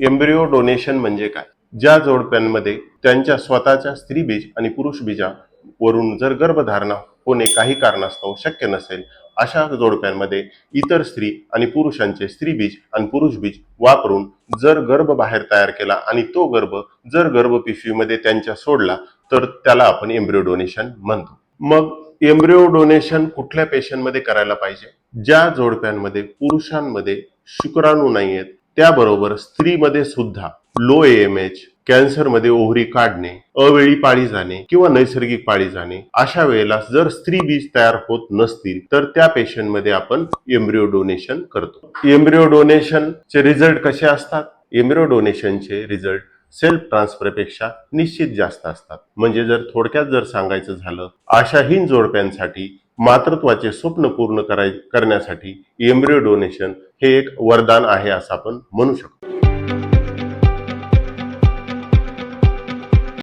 Embryo donation म्हणजे काय? ज्या जोडप्यांमध्ये त्यांच्या स्वतःच्या स्त्री बीज आणि पुरुष बीजा वरून जर गर्भधारणा होणे काही कारणास्तव शक्य नसेल अशा जोडप्यांमध्ये इतर स्त्री आणि पुरुषांचे स्त्री बीज आणि पुरुष बीज वापरून जर गर्भ बाहेर तयार केला आणि तो गर्भ जर गर्भ पिशवीमध्ये त्यांच्या सोडला तर त्याला आपण एम्ब्रिओ डोनेशन म्हणतो. मग एम्ब्रिओ डोनेशन कुठल्या पेशंटमध्ये करायला पाहिजे? ज्या जोडप्यांमध्ये पुरुषांमध्ये शुक्राणू नाही आहेत त्याबरोबर स्त्रीमध्ये सुद्धा लो एम एच कॅन्सरमध्ये ओहरी काढणे अवेळी पाळी जाणे किंवा नैसर्गिक पाळी जाणे अशा वेळेला जर स्त्री बीज तयार होत नसतील तर त्या पेशंटमध्ये आपण एम्ब्रिओ डोनेशन करतो. एम्ब्रिओ डोनेशनचे रिझल्ट कसे असतात? एम्ब्रिओ डोनेशनचे रिझल्ट सेल्फ ट्रान्सफरपेक्षा निश्चित जास्त असतात. म्हणजे जर थोडक्यात जर सांगायचं झालं अशाहीन जोडप्यांसाठी मातृत्वाचे स्वप्न पूर्ण कराय करण्यासाठी एम्ब्रिओ डोनेशन हे एक वरदान आहे असं आपण म्हणू शकतो.